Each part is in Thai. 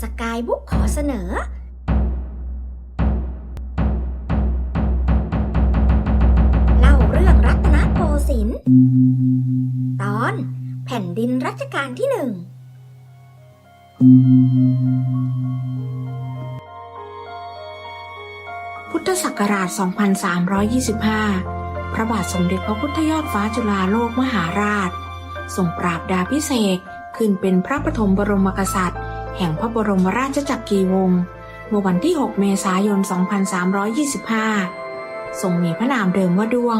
สกายบุ๊กขอเสนอ เล่าเรื่องรัตนโกสินทร์ตอนแผ่นดินรัชกาลที่หนึ่ง พุทธศักราช 2325 พระบาทสมเด็จพระพุทธยอดฟ้าจุฬาโลกมหาราชทรงปราบดาพิเศษกขึ้นเป็นพระปฐมบรมกษัตริย์ แห่งพระบรมราชจักรีวงศ์เมื่อวันที่ 6 เมษายน 2325 ทรงมีพระนามเดิมว่าด้วง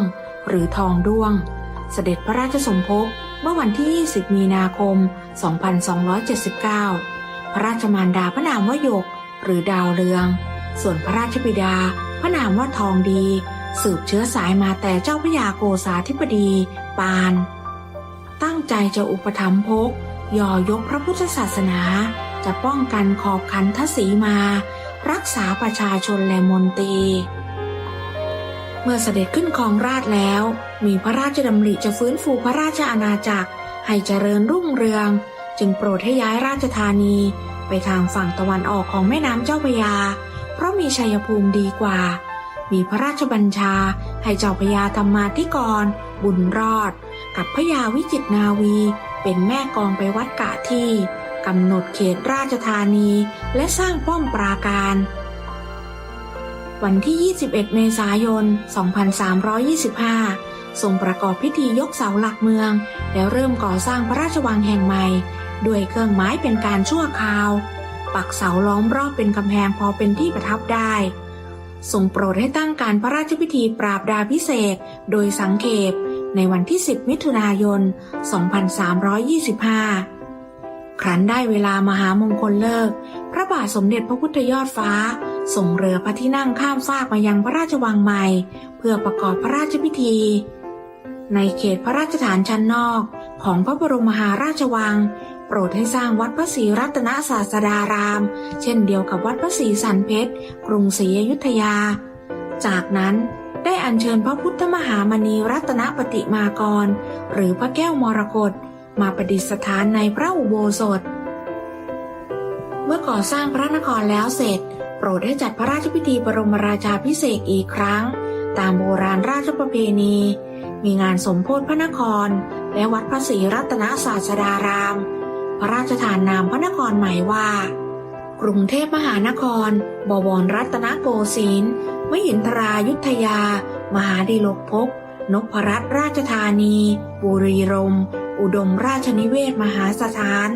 หรือทองด้วง เสด็จพระราชสมภพเมื่อวันที่ 20 มีนาคม 2279 พระราชมารดาพระนามว่าหยก หรือดาวเรือง ส่วนพระราชบิดา พระนามว่าทองดี สืบเชื้อสายมาแต่เจ้าพระยาโกษาธิบดี ปาน ตั้งใจจะอุปถัมภกย่อยกพระพุทธศาสนา จะป้องกันขอบขันทศีมา รักษาประชาชนและมนตรี เมื่อเสด็จขึ้นครองราชแล้ว มีพระราชดำริจะฟื้นฟูพระราชอาณาจักร ให้เจริญรุ่งเรือง จึงโปรดให้ย้ายราชธานีไปทางฝั่งตะวันออกของแม่น้ำเจ้าพยา เพราะมีชัยภูมิดีกว่า มีพระราชบัญชาให้เจ้าพยาธรรมาธิกร บุญรอด กับพระยาวิจิตนาวี เป็นแม่กองไปวัดกะที่ กำหนดเขตราชธานี และสร้างป้อมปราการ วันที่ 21 เมษายน 2325 ทรงประกอบพิธียกเสาหลักเมือง แล้วเริ่มก่อสร้างพระราชวังแห่งใหม่ ด้วยเครื่องไม้เป็นการชั่วคราว ปักเสาล้อมรอบเป็นกำแพงพอเป็นที่ประทับได้ทรงโปรดให้ตั้งการพระราชพิธีปราบดาพิเศษ โดยสังเขปในวันที่ 10 มิถุนายน 2325 ครั้นได้เวลามหามงคลเลิก พระบาทสมเด็จพระพุทธยอดฟ้า ส่งเรือพระที่นั่งข้ามฟากมายังพระราชวังใหม่ เพื่อประกอบพระราชพิธี ในเขตพระราชฐานชั้นนอก ของพระบรมมหาราชวัง โปรดให้สร้างวัดพระศรีรัตนศาสดาราม เช่นเดียวกับวัดพระศรีสันเพชร กรุงศรีอยุธยา จากนั้นได้อัญเชิญพระพุทธมหามณีรัตนปฏิมากร หรือพระแก้วมรกต มาประดิษฐานในพระอุโบสถ เมื่อก่อสร้างพระนครแล้วเสร็จ โปรดให้จัดพระราชพิธีบรมราชาพิเศษอีกครั้ง ตามโบราณราชประเพณี มีงานสมโพธิพระนคร และวัดพระศรีรัตนศาสดาราม พระราชทานนามพระนครใหม่ว่า กรุงเทพมหานคร บวรรัตนโกสินทร์มหินทรายุทธยา มหาดิลกภพนพรัตน์ราชธานี บุรีรมย์ อุดมราชนิเวศมหาสถาน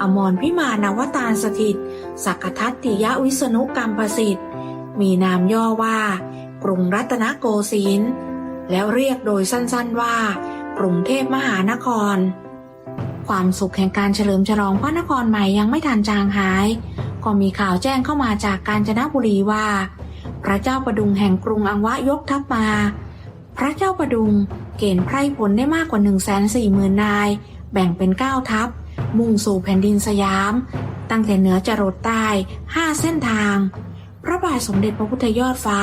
อมรพิมานวตารสถิต สักกทัตติยวิษณุกรรมประสิทธิ์ มีนามย่อว่า กรุงรัตนโกสินทร์แล้วเรียกโดยสั้นๆว่า กรุงเทพมหานคร ความสุขแห่งการเฉลิมฉลองพระนครใหม่ยังไม่ทันจางหาย ก็มีข่าวแจ้งเข้ามาจากกาญจนบุรีว่า พระเจ้าประดุงแห่งกรุงอังวะยกทัพมา พระเจ้าประดุงเกณฑ์ไพร่พลได้มากกว่า 1 4 0 0 0 0 นาย แบ่งเป็น 9 ทัพ มุ่งสู่แผ่นดินสยาม ตั้งแต่เหนือจรดใต้ 5 เส้นทาง พระบาทสมเด็จพระพุทธยอดฟ้า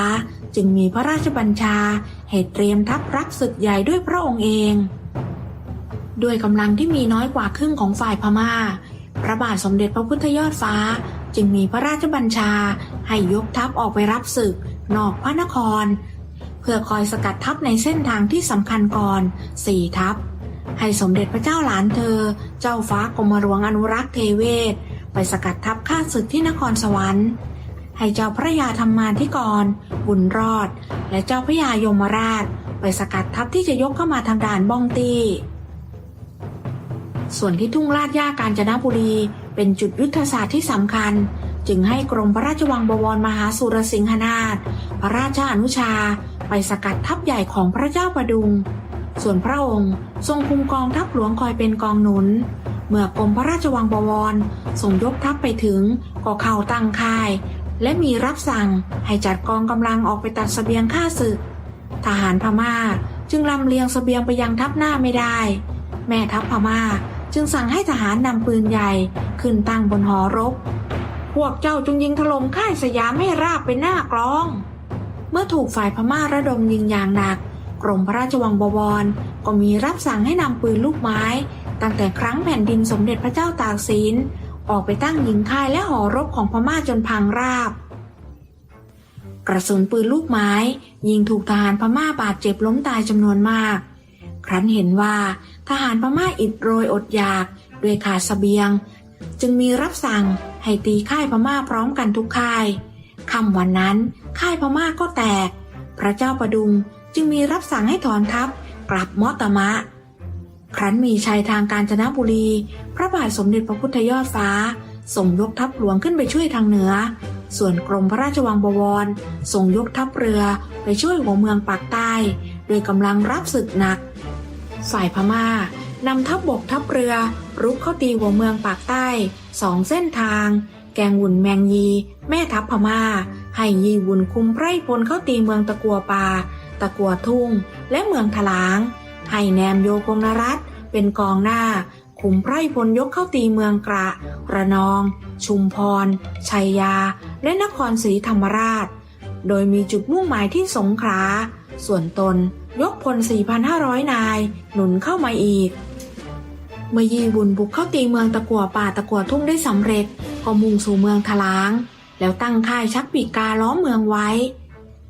จึงมีพระราชบัญชา เหตุเตรียมทัพรับศึกใหญ่ด้วยพระองค์เองด้วยกำลังที่มีน้อยกว่าครึ่งของฝ่ายพม่า พระบาทสมเด็จพระพุทธยอดฟ้า จึงมีพระราชบัญชา ให้ยกทัพออกไปรับศึก นอกพระนคร เพื่อคอยสกัดทัพในเส้นทางที่สำคัญก่อนสี่ทัพ ให้สมเด็จพระเจ้าหลานเธอ เจ้าฟ้ากรมหลวงอนุรักษ์เทเวศ ไปสกัดทัพข้าศึกที่นครสวรรค์ ให้เจ้าพระยาธรรมาธิกร บุญรอด และเจ้าพระยายมราช ไปสกัดทัพที่จะยกเข้ามาทางด่านบ้องตีส่วนที่ทุ่งลาดย่ากาญจนบุรี เป็นจุดยุทธศาสตร์ที่สำคัญ จึงให้กรมพระราชวังบวรมหาสุรสิงหนาถพระราชอนุชา ไปสกัดทัพใหญ่ของพระเจ้าประดุง ส่วนพระองค์ทรงคุมกองทัพหลวงคอยเป็นกองหนุน เมื่อกรมพระราชวังบวรส่งยกทัพไปถึงก็เข้าตั้งค่าย และมีรับสั่งให้จัดกองกำลังออกไปตัดเสบียงฆ่าศึก ทหารพม่าจึงลำเลียงเสบียงไปยังทัพหน้าไม่ได้ แม่ทัพพม่าจึงสั่งให้ทหารนำปืนใหญ่ขึ้นตั้งบนหอรบ พวกเจ้าจงยิงถล่มค่ายสยามให้ราบเป็นหน้ากลอง เมื่อถูกฝ่ายพม่าระดมยิงอย่างหนัก กรมพระราชวังบวร ก็มีรับสั่งให้นำปืนลูกไม้ ตั้งแต่ครั้งแผ่นดินสมเด็จพระเจ้าตากสิน ออกไปตั้งยิงค่ายและหอรบของพม่าจนพังราบ กระสุนปืนลูกไม้ ยิงถูกทหารพม่าบาดเจ็บล้มตายจำนวนมาก ครั้นเห็นว่าทหารพม่าอิดโรยอดอยากด้วยขาดเสบียง จึงมีรับสั่งให้ตีค่ายพม่าพร้อมกันทุกค่าย ค่ำวันนั้น ค่ายพม่าก็แตก พระเจ้าประดุงจึงมีรับสั่งให้ถอนทัพกลับมอตมะ ครั้นมีชัยทางกาญจนบุรี พระบาทสมเด็จพระพุทธยอดฟ้าส่งยกทัพหลวงขึ้นไปช่วยทางเหนือ ส่วนกรมพระราชวังบวรส่งยกทัพเรือไปช่วยหัวเมืองปากใต้โดยกำลังรับศึกหนัก ฝ่ายพม่านำทัพบบกทัพเรือรุกเข้าตีหัวเมืองปากใต้สองเส้นทาง แกงหุ่นแมงยี แม่ทัพพม่า ให้ยีวุ่นคุมไพร่พลเข้าตีเมืองตะกัวป่าตะกัวทุ่ง และเมืองถลาง ให้แนมโยกงนรัตเป็นกองหน้าขุมไพร่พลยกเข้าตีเมืองกระ ระนอง ชุมพร ชัยยา และนครศรีธรรมราช โดยมีจุดมุ่งหมายที่สงขลา ส่วนตนยกพล 4,500 นาย หนุนเข้ามาอีก เมื่อยีบุญบุกเข้าตีเมืองตะกัวป่าตะกัวทุ่งได้สำเร็จ ก็มุ่งสู่เมืองทลาง แล้วตั้งค่ายชักปีกกาล้อมเมืองไว้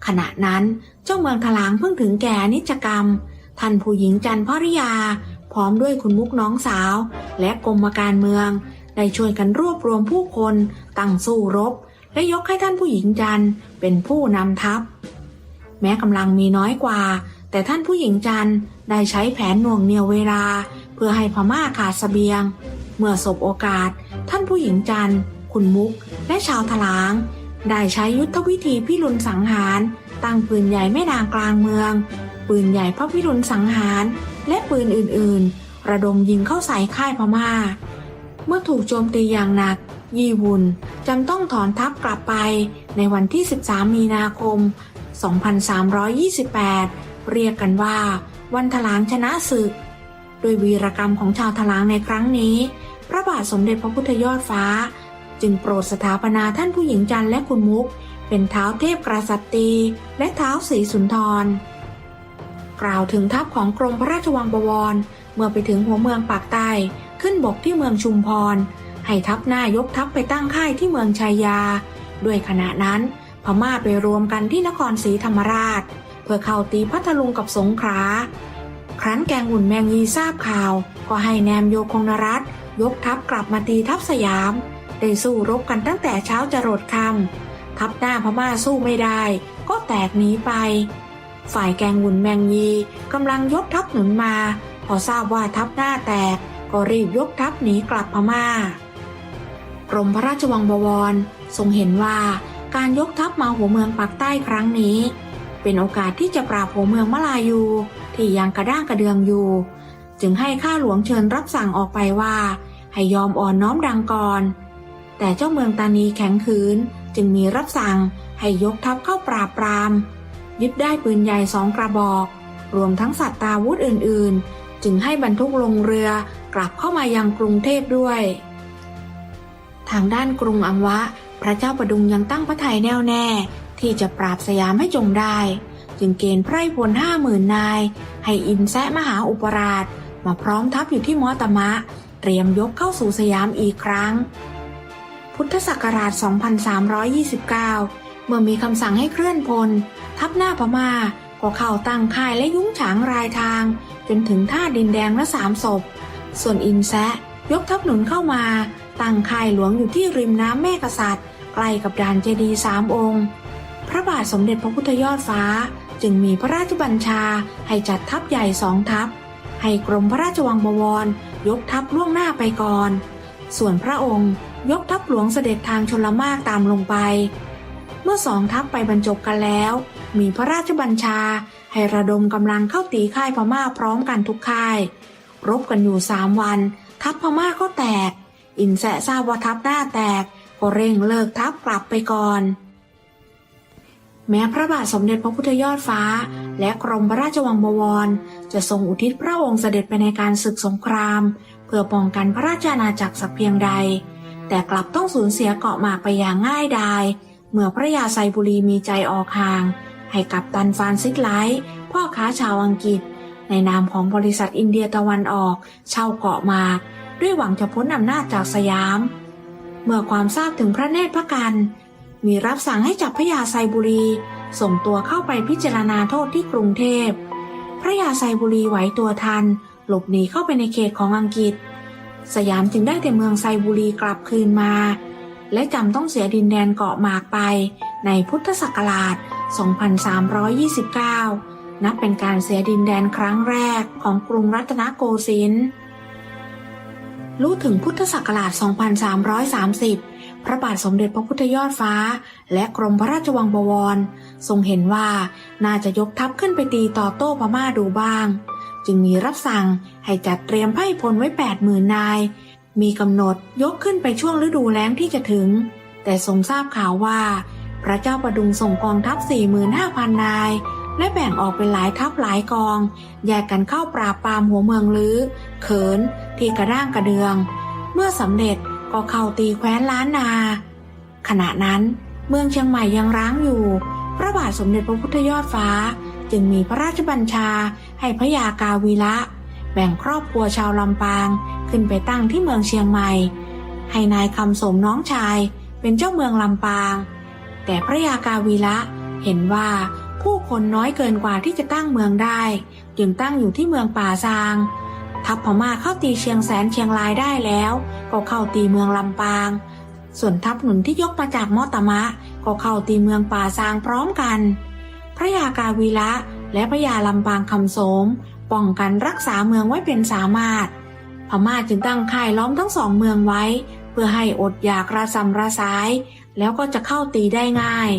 ขณะนั้นเจ้าเมืองทลางเพิ่งถึงแก่นิจกรรม ท่านผู้หญิงจันทร์ภริยา พร้อมด้วยคุณมุกน้องสาว และกรมการเมือง ได้ช่วยกันรวบรวมผู้คนตั้งสู้รบ และยกให้ท่านผู้หญิงจันเป็นผู้นำทัพ แม้กำลังมีน้อยกว่า แต่ท่านผู้หญิงจันได้ใช้แผนหน่วงเหนียวเวลา พื่อให้พม่าขาดเสบียง เมื่อสบโอกาส ท่านผู้หญิงจันคุณมุก และชาวถลาง ได้ใช้ยุทธวิธีพิรุณสังหาร ตั้งปืนใหญ่แม่นางกลางเมือง ปืนใหญ่พระพิรุณสังหาร และปืนอื่นๆ ระดมยิงเข้าใส่ค่ายพม่า เมื่อถูกโจมตีอย่างหนัก ยีวุนจำต้องถอนทัพกลับไปในวันที่ 13 มีนาคม 2328 เรียกกันว่า วันถลางชนะศึก โดยวีรกรรมของชาวถลางในครั้งนี้ พระบาทสมเด็จพระพุทธยอดฟ้า จึงโปรดสถาปนาท่านผู้หญิงจันและคุณมุก เป็นเท้าเทพกษัตรี และเท้าสีสุนทร กล่าวถึงทัพของกรมพระราชวังบวร เมื่อไปถึงหัวเมืองปากใต้ขึ้นบกที่เมืองชุมพร ให้ทัพหน้ายกทัพไปตั้งค่ายที่เมืองชัยยา ด้วยขณะนั้นพม่าไปรวมกันที่นครศรีธรรมราช เพื่อเข้าตีพัทลุงกับสงขลา ครั้นแกงหุ่นแมงยีทราบข่าว ก็ให้แนมโยคงนรัตยกทัพกลับมาตีทัพสยาม ได้สู้รบกันตั้งแต่เช้าจรดค่ำทัพหน้าพม่าสู้ไม่ได้ ก็แตกหนีไป ฝ่ายแกงหุ่นแมงยีกำลังยกทัพหนุนมา พอทราบว่าทัพหน้าแตก ก็รีบยกทัพหนีกลับพม่ากรมพระราชวังบวรทรงเห็นว่าการยกทัพมาหัวเมืองปากใต้ครั้งนี้ เป็นโอกาสที่จะปราบหัวเมืองมลายูที่ยังกระด้างกระเดืองอยู่ จึงให้ข้าหลวงเชิญรับสั่งออกไปว่า ให้ยอมอ่อนน้อมดังก่อน แต่เจ้าเมืองตานีแข็งขืนจึงมีรับสั่งให้ยกทัพเข้าปราบปราม ยึดได้ปืนใหญ่สองกระบอก รวมทั้งสัตว์ตาวุธอื่นๆ จึงให้บรรทุกลงเรือกลับเข้ามายังกรุงเทพด้วย ทางด้านกรุงอังวะ พระเจ้าประดุงยังตั้งพระทัยแน่วแน่ ที่จะปราบสยามให้จงได้ จึงเกณฑ์ไพร่พลห้าหมื่นนาย ให้อินแซะมหาอุปราช มาพร้อมทัพอยู่ที่มอตมะ เตรียมยกเข้าสู่สยามอีกครั้ง พุทธศักราช 2329 เมื่อมีคำสั่งให้เคลื่อนพล ทัพหน้าพม่าก็เข้าตั้งค่ายและยุ้งฉางรายทาง จนถึงท่าดินแดงและสามศพ ส่วนอินแซะยกทัพหนุนเข้ามา ตั้งค่ายหลวงอยู่ที่ริมน้ำแม่กษัตริย์ ใกล้กับด่านเจดีย์สามองค์ พระบาทสมเด็จพระพุทธยอดฟ้า จึงมีพระราชบัญชาให้จัดทัพใหญ่สองทัพ ให้กรมพระราชวังบวรยกทัพล่วงหน้าไปก่อน ส่วนพระองค์ยกทัพหลวงเสด็จทางชนละมากตามลงไป เมื่อสองทัพไปบรรจบกันแล้ว มีพระราชบัญชาให้ระดมกำลังเข้าตีค่ายพม่าพร้อมกันทุกค่าย รบกันอยู่สามวัน ทัพพม่าก็แตก อินแสะทราบว่าทัพหน้าแตกก็เร่งเลิกทัพกลับไปก่อน แม้พระบาทสมเด็จพระพุทธยอดฟ้า และกรมพระราชวังบวร จะทรงอุทิศพระองค์เสด็จไปในการศึกสงคราม เพื่อป้องกันพระราชอาณาจักรสักเพียงใด แต่กลับต้องสูญเสียเกาะหมากไปอย่างง่ายดาย เมื่อพระยาไซบุรีมีใจออกห่าง ให้กับตันฟานซิกไลท์พ่อค้าชาวอังกฤษ ในนามของบริษัทอินเดียตะวันออก เช่าเกาะหมาก ด้วยหวังจะพ้นอำนาจจากสยาม เมื่อความทราบถึงพระเนตรพระกัน มีรับสั่งให้จับพระยาไซบุรี ส่งตัวเข้าไปพิจารณาโทษที่กรุงเทพ พระยาไซบุรีไหวตัวทัน หลบหนีเข้าไปในเขตของอังกฤษ สยามจึงได้แต่เมืองไซบุรีกลับคืนมา และจำต้องเสียดินแดนเกาะหมากไป ในพุทธศักราช 2329 นับเป็นการเสียดินแดนครั้งแรกของกรุงรัตนโกสินทร์รู้ถึงพุทธศักราช 2330 ระบาทสมเด็จพระพุทธยอดฟ้า และกรมพระราชวังบวร ทรงเห็นว่าน่าจะยกทัพขึ้นไปตีต่อโต้พม่าดูบ้าง จึงมีรับสั่งให้จัดเตรียมไพ่พลไว้80,000นนาย มีกำหนดยกขึ้นไปช่วงฤดูแล้งที่จะถึง แต่ทรงทราบข่าวว่า พระเจ้าประดุงส่งกองทัพ 45,000 นาย และแบ่งออกเป็นหลายทัพหลายกอง แยกกันเข้าปราบปรามหัวเมืองลื้อเขิน ที่กระด้างกระเดือง เมื่อสำเร็จ ก็เข้าตีแคว้นล้านนา ขณะนั้นเมืองเชียงใหม่ยังร้างอยู่ พระบาทสมเด็จพระพุทธยอดฟ้า จึงมีพระราชบัญชาให้พระยากาวีระแบ่งครอบครัวชาวลำปางขึ้นไปตั้งที่เมืองเชียงใหม่ ให้นายคำสมน้องชายเป็นเจ้าเมืองลำปาง แต่พระยากาวีระเห็นว่าผู้คนน้อยเกินกว่าที่จะตั้งเมืองได้ จึงตั้งอยู่ที่เมืองป่าซาง ทัพพม่าเข้าตีเชียงแสนเชียงรายได้แล้ว ก็เข้าตีเมืองลำปาง ส่วนทัพหนุนที่ยกมาจากมอตมะ ก็เข้าตีเมืองป่าซางพร้อมกัน พระยากาวีระและพระยาลำปางคำโสมป้องกันรักษาเมืองไว้เป็นสามารถ พม่าจึงตั้งค่ายล้อมทั้งสองเมืองไว้ เพื่อให้อดอยากระสำระสาย แล้วก็จะเข้าตีได้ง่าย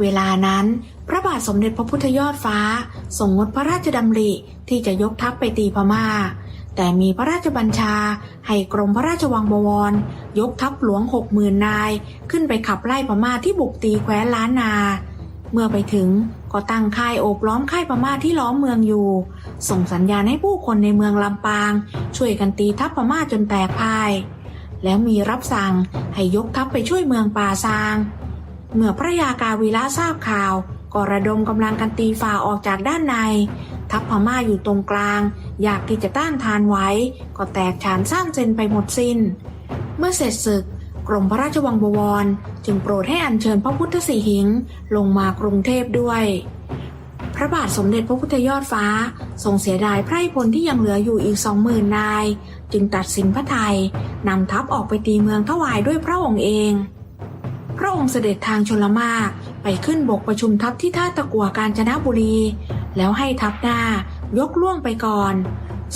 เวลานั้น พระบาทสมเด็จพระพุทธยอดฟ้าทรงงดพระราชดำริ ที่จะยกทัพไปตีพม่า แต่มีพระราชบัญชาให้กรมพระราชวังบวร ยกทัพหลวงหกหมื่นนาย ขึ้นไปขับไล่พม่าที่บุกตีแคว้นล้านนา เมื่อไปถึงก็ตั้งค่ายโอบล้อมค่ายพม่าที่ล้อมเมืองอยู่ ส่งสัญญาณให้ผู้คนในเมืองลำปาง ช่วยกันตีทัพพม่าจนแตกพ่าย แล้วมีรับสั่งให้ยกทัพไปช่วยเมืองป่าซาง เมื่อพระยากาวีระทราบข่าวก็ระดมกำลังกันตีฝ่าออกจากด้านใน ทัพพม่าอยู่ตรงกลาง อยากที่จะต้านทานไว้ ก็แตกฉานสร้างเซนไปหมดสิน้น เมื่อเสร็จศึก กรมพระราชวังบวร จึงโปรดให้อัญเชิญพระพุทธสีหิง ลงมากรุงเทพด้วย พระบาทสมเด็จพระพุทธยอดฟ้า ทรงเสียดายไพร่พลที่ยังเหลืออยู่อีกสองหมื่นนาย จึงตัดสินพระไทยนำทัพออกไปตีเมืองถวายด้วยพระองค์เองพระองค์เสด็จทางชลมากไปขึ้นบกประชุมทัพที่ท่าตะกัวกาญจนบุรี แล้วให้ทัพหน้ายกล่วงไปก่อน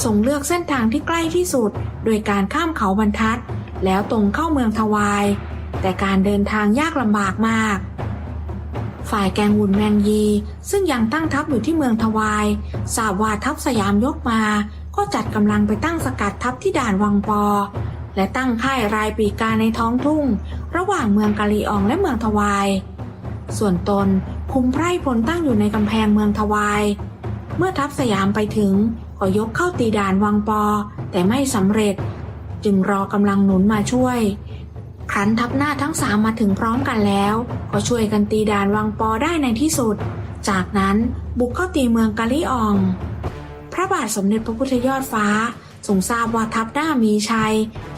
ทรงเลือกเส้นทางที่ใกล้ที่สุด โดยการข้ามเขาบรรทัด แล้วตรงเข้าเมืองทวาย แต่การเดินทางยากลำบากมาก ฝ่ายแกงหุ่นแมงยี ซึ่งยังตั้งทัพอยู่ที่เมืองทวายทราบว่าทัพสยามยกมา ก็จัดกำลังไปตั้งสกัดทัพที่ด่านวังปอ และตั้งค่ายรายปีกาในท้องทุ่ง ระหว่างเมืองกะลีอองและเมืองทวาย ส่วนตนคุมไพร่พลตั้งอยู่ในกำแพงเมืองทวาย เมื่อทัพสยามไปถึงก็ยกเข้าตีด่านวังปอ แต่ไม่สำเร็จ จึงรอกำลังหนุนมาช่วย ครั้นทัพหน้าทั้งสามมาถึงพร้อมกันแล้ว ก็ช่วยกันตีด่านวังปอได้ในที่สุด จากนั้นบุกเข้าตีเมืองกะลิออง พระบาทสมเด็จพระพุทธยอดฟ้าทรงทราบว่าทัพหน้ามีชัย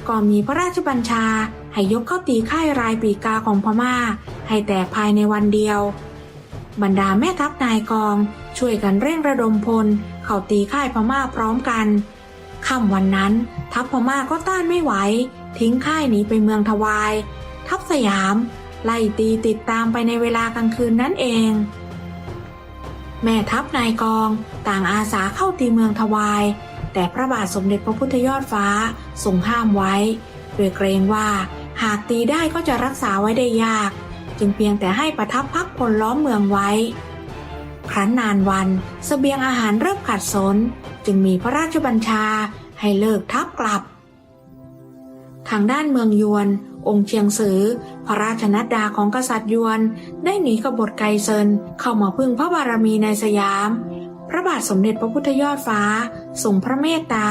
ก็มีพระราชบัญชาให้ยกเข้าตีค่ายรายปีกาของพม่า ให้แตกภายในวันเดียว บรรดาแม่ทัพนายกอง ช่วยกันเร่งระดมพล เข้าตีค่ายพม่าพร้อมกันค่ำวันนั้น ทัพพม่าก็ต้านไม่ไหว ทิ้งค่ายหนีไปเมืองทวาย ทัพสยาม ไล่ตีติดตามไปในเวลากลางคืนนั่นเอง แม่ทัพนายกอง ต่างอาสาเข้าตีเมืองทวาย แต่พระบาทสมเด็จพระพุทธยอดฟ้าทรงห้ามไว้ โดยเกรงว่าหากตีได้ก็จะรักษาไว้ได้ยาก จึงเพียงแต่ให้ประทับพักพลล้อมเมืองไว้ ครั้นนานวันสเสบียงอาหารเริ่มขัดสน จึงมีพระราชบัญชาให้เลิกทัพกลับ ทางด้านเมืองยวน องค์เชียงซือ พระราชนัดดาของกษัตริย์ยวน ได้หนีกบฏไกเซินเข้ามาพึ่งพระบารมีในสยาม พระบาทสมเด็จพระพุทธยอดฟ้าทรงพระเมตตา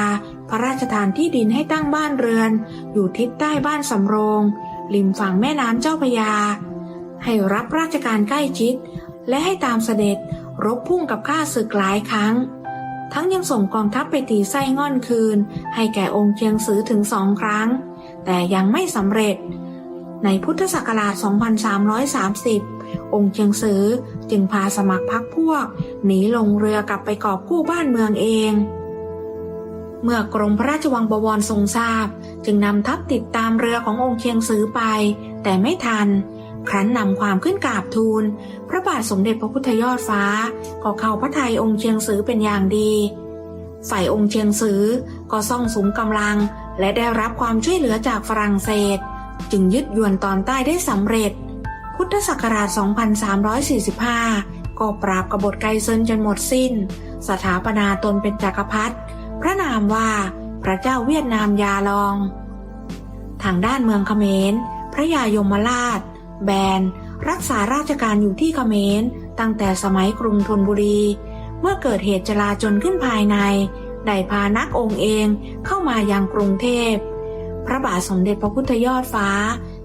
พระราชทานที่ดินให้ตั้งบ้านเรือน อยู่ทิศใต้บ้านสำโรงริมฝั่งแม่น้ำเจ้าพยา ให้รับราชการใกล้ชิด และให้ตามเสด็จรบพุ่งกับข้าศึกหลายครั้ง ทั้งยังส่งกองทัพไปตีไส้ง่อนคืน ให้แก่องค์เชียงซือถึงสองครั้ง แต่ยังไม่สำเร็จ ในพุทธศักราช 2330 องค์เชียงซือจึงพาสมัครพรรคพวก หนีลงเรือกลับไปกอบกู้บ้านเมืองเองเมื่อกรมพระราชวังบวรทรงทราบ จึงนำทัพติดตามเรือขององค์เชียงซือไป แต่ไม่ทัน ครั้นนำความขึ้นกราบทูล พระบาทสมเด็จพระพุทธยอดฟ้า ก็เข้าพระทัยองค์เชียงซือเป็นอย่างดี ฝ่ายองค์เชียงซือก็ซ่องสุมกำลัง และได้รับความช่วยเหลือจากฝรั่งเศส จึงยึดยวนตอนใต้ได้สำเร็จ พุทธศักราช 2345 ก็ปราบกบฏไกเซินจนหมดสิ้น สถาปนาตนเป็นจักรพรรดิพระนามว่าพระเจ้าเวียดนามยาลอง ทางด้านเมืองเขมร พระยายมราช แบน รักษาราชการอยู่ที่เขมร ตั้งแต่สมัยกรุงธนบุรี เมื่อเกิดเหตุจลาจลขึ้นภายใน ได้พานักองค์เองเข้ามายังกรุงเทพ พระบาทสมเด็จพระพุทธยอดฟ้า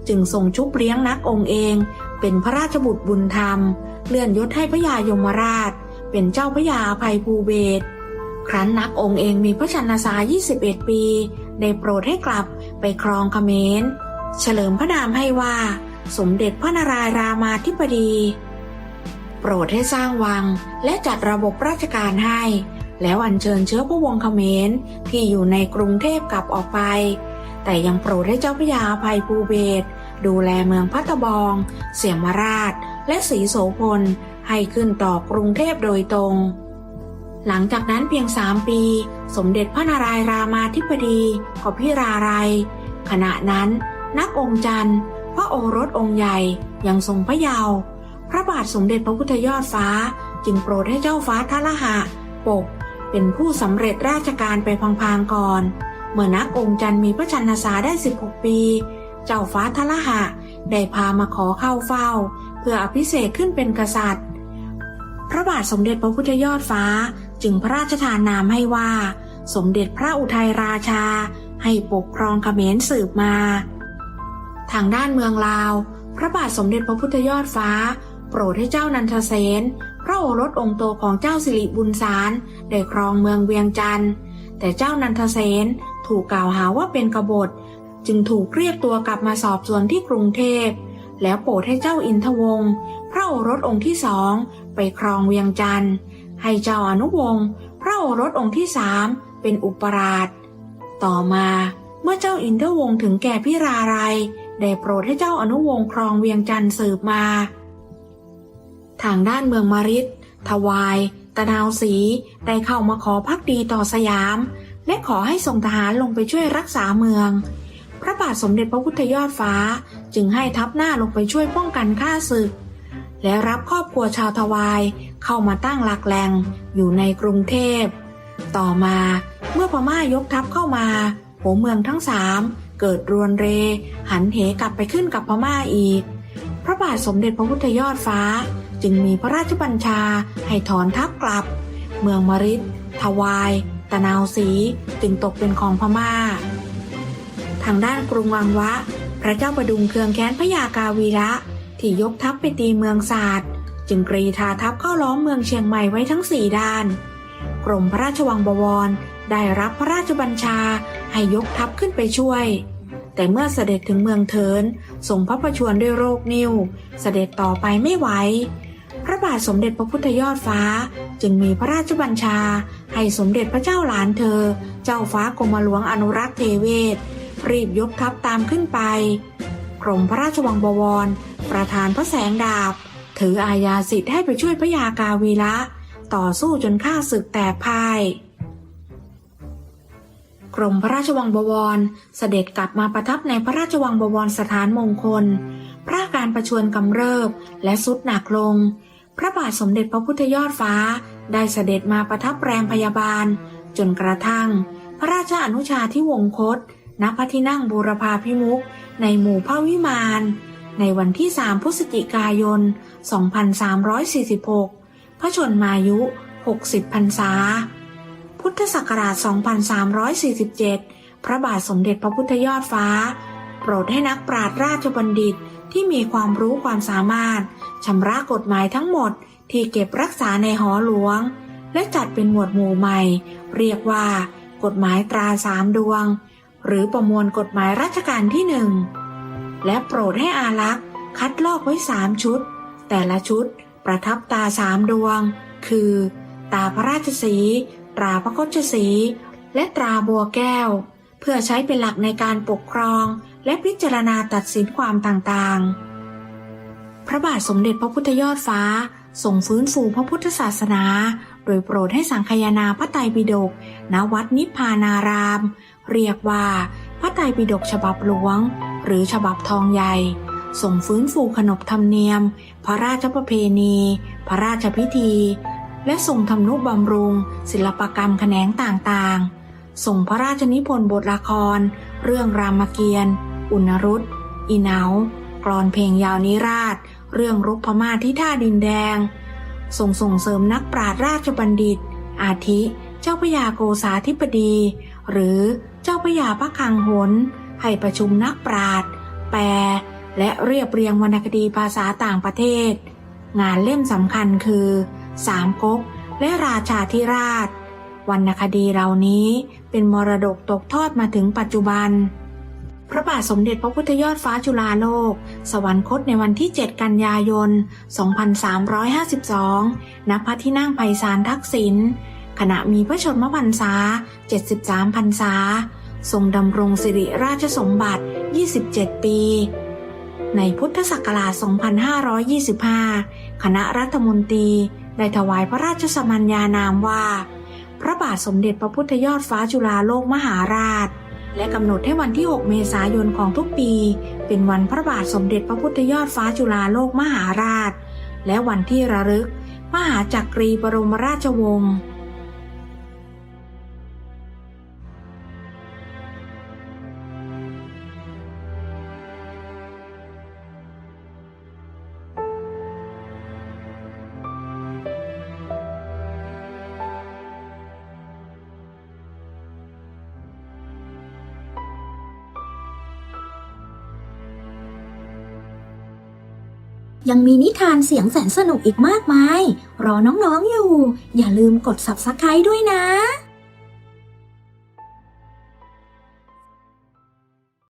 จึงทรงชุบเลี้ยงนักองค์เอง เป็นพระราชบุตรบุญธรรม เลื่อนยศให้พระยายมราช เป็นเจ้าพระยาภัยภูเบศครั้นนักองค์เองมีพระชนษา21 ปี ได้โปรดให้กลับไปครองเขมร เฉลิมพระนามให้ว่า สมเด็จพระนารายณ์รามาธิบดี โปรดให้สร้างวังและจัดระบบราชการให้ แล้วอัญเชิญเชื้อพระวงศ์เขมรที่อยู่ในกรุงเทพกลับออกไป แต่ยังโปรดให้เจ้าพระยาภัยภูเบศดูแลเมืองพัตบอง เสียมราช และศรีโสพลให้ขึ้นต่อกรุงเทพโดยตรง หลังจากนั้นเพียงสามปี สมเด็จพระนารายณ์รามาธิบดีก็พิราไรยขณะนั้นนักองค์จันทร์ พระโอรสองค์ใหญ่ยังทรงพระเยาว์พระบาทสมเด็จพระพุทธยอดฟ้า จึงโปรดให้เจ้าฟ้าทละหะ ปก เป็นผู้สำเร็จราชการไปพางๆก่อน เมื่อนักองค์จันมีพระชนษาได้ 16 ปี เจ้าฟ้าทละหะ ได้พามาขอเข้าเฝ้า เพื่ออภิเษกขึ้นเป็นกษัตริย์ พระบาทสมเด็จพระพุทธยอดฟ้าจึงพระราชทานนามให้ว่า สมเด็จพระอุทัยราชา ให้ปกครองเขมรสืบมา ทางด้านเมืองลาว พระบาทสมเด็จพระพุทธยอดฟ้า โปรดให้เจ้านันทเสนพระโอรสองค์โตของเจ้าสิริบุญสารได้ครองเมืองเวียงจันทร์แต่เจ้านันทเสนถูกกล่าวหาว่าเป็นกบฏ จึงถูกเรียกตัวกลับมาสอบสวนที่กรุงเทพ แล้วโปรดให้เจ้าอินทวงศ์พระโอรสองค์ที่สองไปครองเวียงจันทร์ให้เจ้าอนุวงศ์พระโอรสองค์ที่สามเป็นอุปราช ต่อมาเมื่อเจ้าอินทวงศ์ถึงแก่พิราไรย ได้โปรดให้เจ้าอนุวงศ์ครองเวียงจันทร์สืบมา ทางด้านเมืองมาริดทวาย ตะนาวศรีได้เข้ามาขอพักดีต่อสยาม และขอให้ส่งทหารลงไปช่วยรักษาเมือง พระบาทสมเด็จพระพุทธยอดฟ้าจึงให้ทัพหน้าลงไปช่วยป้องกันข้าศึก และรับครอบครัวชาวทวายเข้ามาตั้งหลักแหล่งอยู่ในกรุงเทพ ต่อมาเมื่อพม่ายกทัพเข้ามาหัวเมืองทั้งสาม เกิดรวนเร หันเหกลับไปขึ้นกับพม่าอีก พระบาทสมเด็จพระพุทธยอดฟ้า จึงมีพระราชบัญชาให้ถอนทัพกลับ เมืองมริดทวาย ตะนาวศรีจึงตกเป็นของพม่า ทางด้านกรุงวังวะ พระเจ้าประดุงเคืองแค้นพระยากาวีระที่ยกทัพไปตีเมืองศาสตร์จึงกรีธาทัพเข้าล้อมเมืองเชียงใหม่ไว้ทั้งสี่ด้าน กรมพระราชวังบวร ได้รับพระราชบัญชาให้ยกทัพขึ้นไปช่วย แต่เมื่อเสด็จถึงเมืองเทินทรงพระประชวรด้วยโรคนิ่ว เสด็จต่อไปไม่ไหว พระบาทสมเด็จพระพุทธยอดฟ้าจึงมีพระราชบัญชา ให้สมเด็จพระเจ้าหลานเธอ เจ้าฟ้ากรมหลวงอนุรักษ์เทเวศรีบยกทัพตามขึ้นไป กรมพระราชวังบวร ประธานพระแสงดาบ ถืออาญาสิทธิ์ให้ไปช่วยพระยากาวีระต่อสู้จนข้าศึกแตกพ่าย รมพระราชวังบวร เสด็จกลับมาประทับในพระราชวังบวรสถานมงคล พระอาการประชวรกำเริบและสุดหนักลง พระบาทสมเด็จพระพุทธยอดฟ้า ได้เสด็จมาประทับแรมพยาบาล จนกระทั่ง พระราชอนุชาที่วงคตณพระที่นั่งบูรพาพิมุขในหมู่พระวิมาน ในวันที่ 3 พฤศจิกายน 2346 พระชนมายุ 60 พรรษา พุทธศักราช 2347 พระบาทสมเด็จพระพุทธยอดฟ้า โปรดให้นักปราชญ์ราชบัณฑิตที่มีความรู้ความสามารถชำระกฎหมายทั้งหมดที่เก็บรักษาในหอหลวง และจัดเป็นหมวดหมู่ใหม่ เรียกว่า กฎหมายตราสามดวง หรือประมวลกฎหมายราชการที่หนึ่งและโปรดให้อารักษ์คัดลอกไว้สามชุด แต่ละชุดประทับตาสามดวง คือ ตาพระราชสี ตราพระโคชสี และตราบัวแก้ว เพื่อใช้เป็นหลักในการปกครอง และพิจารณาตัดสินความต่างๆ พระบาทสมเด็จพระพุทธยอดฟ้าส่งฟื้นฟูพระพุทธศาสนา โดยโปรดให้สังคายนาพระไตรปิฎกณวัดนิพพานาราม เรียกว่า พระไตรปิฎกฉบับหลวง หรือฉบับทองใหญ่ส่งฟื้นฟูขนบธรรมเนียม พระราชประเพณี พระราชพิธี และส่งทำนุบำรุง ศิลปกรรมแขนงต่างๆ ส่งพระราชนิพนธ์บทละคร เรื่องรามเกียรติ์ อุณรุตอีเนากรอนเพลงยาวนิราช เรื่องรบพม่าที่ท่าดินแดง ส่งส่งเสริมนักปราชญ์ราชบัณฑิต อาทิ เจ้าพยาโกษาธิปดี หรือเจ้าพยาพระคังหน ให้ประชุมนักปราชญ์แปล และเรียบเรียงวรรณคดีภาษาต่างประเทศ งานเล่มสำคัญคือ สามก๊กและราชาธิราช วรรณคดีเหล่านี้เป็นมรดกตกทอดมาถึงปัจจุบัน พระบาทสมเด็จพระพุทธยอดฟ้าจุฬาโลก สวรรคตในวันที่ 7 กันยายน 2352 ณ พระที่นั่งไพศาลทักษิณ ขณะมีพระชนมพรรษา 73 พรรษา ทรงดำรงสิริราชสมบัติ 27 ปีในพุทธศักราช 2525 คณะรัฐมนตรี ได้ถวายพระราชสมัญญานามว่า พระบาทสมเด็จพระพุทธยอดฟ้าจุฬาโลกมหาราช และกำหนดให้วันที่ 6 เมษายนของทุกปี เป็นวันพระบาทสมเด็จพระพุทธยอดฟ้าจุฬาโลกมหาราช และวันที่ระลึก มหาจักรีบรมราชวงศ์ ยังมีนิทานเสียงแสนสนุกอีกมากมาย รอน้องๆอยู่ อย่าลืมกด subscribe ด้วยนะ